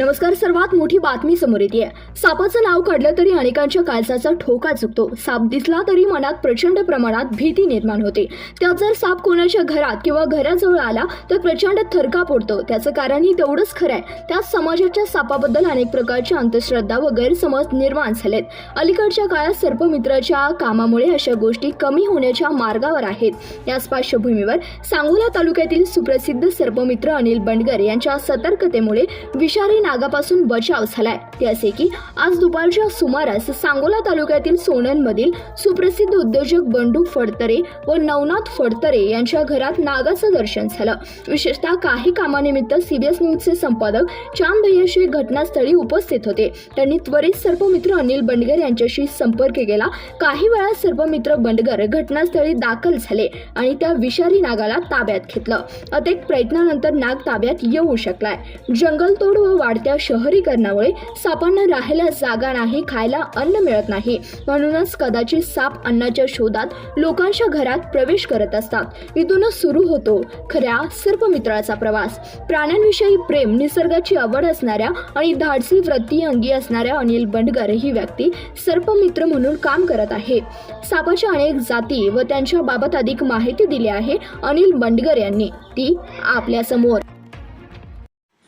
नमस्कार सर्वात मोठी बातमी समोर येते सापाचं नाव काढलं तरी अनेकांच्या काळजाचा ठोका चुकतो. साप दिसला तरी मनात प्रचंड प्रमाणात भीती निर्माण होते. त्यात जर साप कोणाच्या घरात किंवा घराजवळ आला तर प्रचंड थरका पडतो त्याचं कारणही तेवढंच खरं आहे. त्यात समाजाच्या सापाबद्दल अनेक प्रकारच्या अंधश्रद्धा व गैरसमज निर्माण झालेत. अलीकडच्या काळात सर्पमित्राच्या कामामुळे अशा गोष्टी कमी होण्याच्या मार्गावर आहेत. याच पार्श्वभूमीवर सांगोला तालुक्यातील सुप्रसिद्ध सर्पमित्र अनिल बंडगर यांच्या सतर्कतेमुळे विषारी नागापासून बचाव झालाय. ते असे की आज दुपारच्या सुमारास सांगोला तालुक्यातील सोननमधील सुप्रसिद्ध उद्योजक बंडू फडतरे व नवनाथ फडतरे यांच्या घरात नागाचं दर्शन झालं. विशेषतः काही कामानिमित्त सीबीएस न्यूजचे संपादक चांद भैयाशी घटनास्थळी उपस्थित होते. त्यांनी त्वरित सर्पमित्र अनिल बंडगर यांच्याशी संपर्क केला. काही वेळा सर्पमित्र बंडगर घटनास्थळी दाखल झाले आणि त्या विषारी नागाला ताब्यात घेतलं. अनेक प्रयत्नानंतर नाग ताब्यात येऊ शकलाय. जंगलतोड व वाढत्या शहरीकरणामुळे सापांना राहायला जागा नाही खायला अन्न मिळत नाही. म्हणूनच कदाचित साप अन्नाच्या शोधात लोकांच्या घरात प्रवेश करत असतात. इथूनच सुरू होतो खऱ्या सर्पमित्राचा प्रवास. प्राण्यांविषयी प्रेम निसर्गाची आवड असणाऱ्या आणि धाडसी वृत्ती अंगी असणाऱ्या अनिल बंडगर ही व्यक्ती सर्पमित्र म्हणून काम करत आहे. सापाच्या अनेक जाती व त्यांच्या बाबत अधिक माहिती दिली आहे अनिल बंडगर यांनी. ती आपल्यासमोर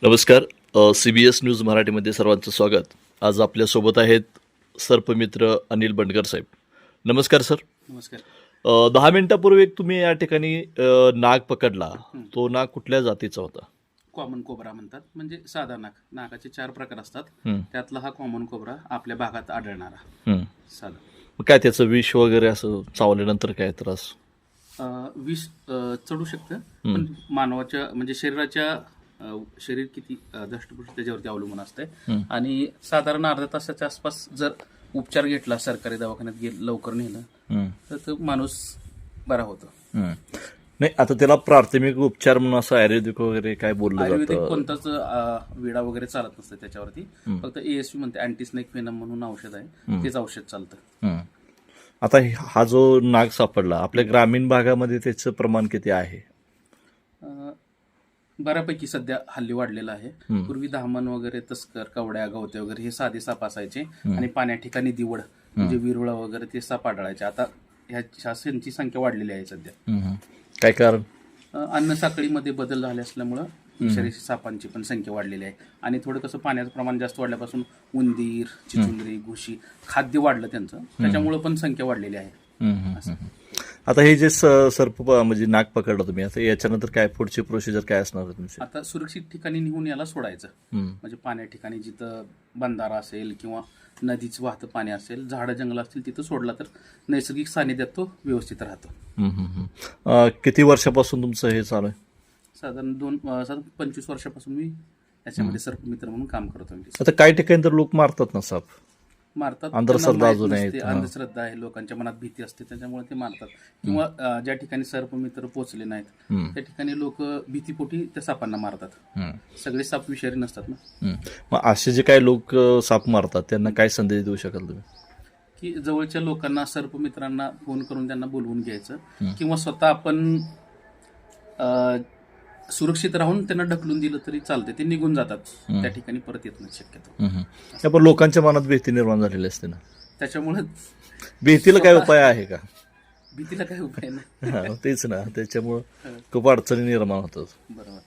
नमस्कार सी बी एस न्यूज मराठीमध्ये सर्वांचं स्वागत. आज आपल्यासोबत आहेत सर्पमित्र अनिल बंडकर साहेब. नमस्कार सर. नमस्कार. अ, दहा मिनिटापूर्वी एक तुम्ही या ठिकाणी अ, नाग पकडला. तो नाग कुठल्या जातीचा होता? कॉमन कोबरा म्हणतात. म्हणजे साधा नाग. नागाचे चार प्रकार असतात. त्यातला हा कॉमन कोबरा आपल्या भागात आढळणारा. साधा. मग काय त्याचं विष वगैरे असं चावल्यानंतर काय त्रास? अं, विष अं, चढू शकतं. पण मानवाच्या म्हणजे शरीराच्या शरीर किती दष्टपुष्ट त्याच्यावरती अवलंबून असते हं. आणि साधारण अर्ध्या तासाच्या आसपास जर उपचार घेतला सरकारी दवाखान्यात गे लवकर नेलं हं, तर तो माणूस बरा होतो. नाही आता त्याला प्राथमिक उपचार म्हणून असं आयुर्वेदिक वगैरे काय बोललं आयुर्वेदिक कोणताच विडा वगैरे चालत नसतं त्याच्यावरती. फक्त एएसपी म्हणते अँटीस्नेक वेनम म्हणून औषध आहे. तेच औषध चालतं. आता हे- जो नाग सापडला आपल्या ग्रामीण भागामध्ये त्याचं प्रमाण किती आहे? बऱ्यापैकी सध्या हल्ली वाढलेला आहे. पूर्वी धामण वगैरे तस्कर कवड्या गवते वगैरे हे साधे साप असायचे आणि पाण्या ठिकाणी दिवड म्हणजे विरुळा वगैरे ते साप आढळायचे. आता ह्या शास्त्रांची संख्या वाढलेली आहे सध्या. काय कारण? अन्न साखळीमध्ये बदल झाले असल्यामुळं विषारी सापांची पण संख्या वाढलेली आहे. आणि थोडं कसं पाण्याचं प्रमाण जास्त वाढल्यापासून उंदीर चिचुंदरी घुशी खाद्य वाढलं त्यांचं. त्याच्यामुळं पण संख्या वाढलेली आहे. आता हे जे सर्प म्हणजे नाक पकडलं तुम्ही आता याच्यानंतर काय पुढची प्रोसिजर काय असणार आहे तुमची? आता सुरक्षित ठिकाणी निघून याला सोडायचं. म्हणजे पाण्या ठिकाणी जिथं बंधारा असेल किंवा नदीचं वाहतं पाणी असेल झाडं जंगल असतील तिथं सोडला तर नैसर्गिक सानिध्यात तो व्यवस्थित राहतो. किती वर्षापासून तुमचं हे चालू आहे? साधारण दोन साधारण पंचवीस वर्षापासून मी याच्यामध्ये सर्पमित्र म्हणून काम करतो आता काही ठिकाणी तर लोक मारतात ना साप. मारतात. अंधश्रद्धा अजून आहेत, नसते, हा. अंधश्रद्धा आहे. लोकांच्या मनात भीती असते. त्याच्यामुळे ते मारतात. किंवा ज्या ठिकाणी सर्पमित्र पोचले नाहीत त्या ठिकाणी लोक भीतीपोटी त्या सापांना मारतात. सगळे साप विषारी नसतात ना. मग असे जे काही लोक साप मारतात त्यांना काय संदेश देऊ शकाल तुम्ही? की जवळच्या लोकांना सर्पमित्रांना फोन करून त्यांना बोलवून घ्यायचं. किंवा स्वतः आपण सुरक्षित राहून त्यांना ढकलून दिलं तरी चालते ते निघून जातात. त्या ठिकाणी परत येत नाही शक्यतो. हम्म, हम्म. या पण लोकांच्या मनात भीती निर्माण झालेली असते ना. त्याच्यामुळे भीतीला काय उपाय आहे का? भीतीला काही उपाय नाही. हा, तेच ना. त्याच्यामुळं खूप अडचणी निर्माण होतात. बरोबर.